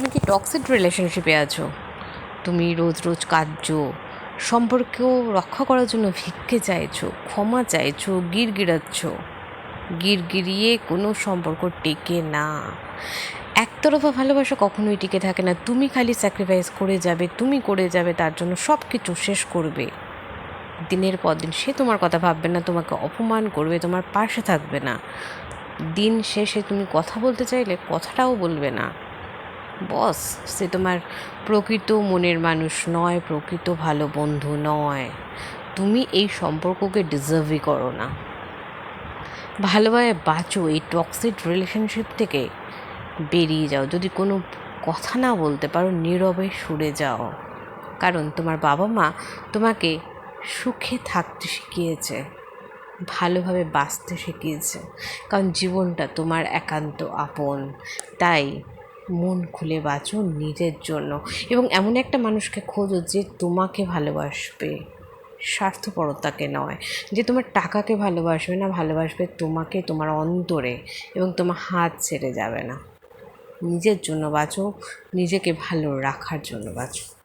তুমি কি টক্সিক রিলেশনশিপে আছো? তুমি রোজ রোজ কাঁদছো সম্পর্ক রক্ষা করার জন্য ভিক্ষে চাইছো, ক্ষমা চাইছো গির গিরাচ্ছ গির গিরিয়ে কোনো সম্পর্ক টেকে না। একতরফা ভালোবাসা কখনোই টিকে থাকে না। তুমি খালি স্যাক্রিফাইস করে যাবে, তুমি করে যাবে, তার জন্য সব কিছু শেষ করবে। দিনের পর দিন সে তোমার কথা ভাববে না, তোমাকে অপমান করবে, তোমার পাশে থাকবে না। দিন শেষে তুমি কথা বলতে চাইলে কথাটাও বলবে না। বস, সে তোমার প্রকৃত মনের মানুষ নয়, প্রকৃত ভালো বন্ধু নয়। তুমি এই সম্পর্ককে ডিজার্ভই করো না। ভালোভাবে বাঁচো, এই টক্সিক রিলেশনশিপ থেকে বেরিয়ে যাও। যদি কোনো কথা না বলতে পারো, নীরবে সরে যাও। কারণ তোমার বাবা মা তোমাকে সুখে থাকতে শিখিয়েছে, ভালোভাবে বাঁচতে শিখিয়েছে। কারণ জীবনটা তোমার একান্ত আপন। তাই মন খুলে বাঁচো নিজের জন্য। এবং এমন একটা মানুষকে খোঁজো যে তোমাকে ভালোবাসবে। স্বার্থপরতাকে নয়। যে তোমার টাকাকে ভালোবাসবে না, ভালোবাসবে তোমাকে, তোমার অন্তরে। এবং তোমার হাত ছেড়ে যাবে না। নিজের জন্য বাঁচো, নিজেকে ভালো রাখার জন্য বাঁচো।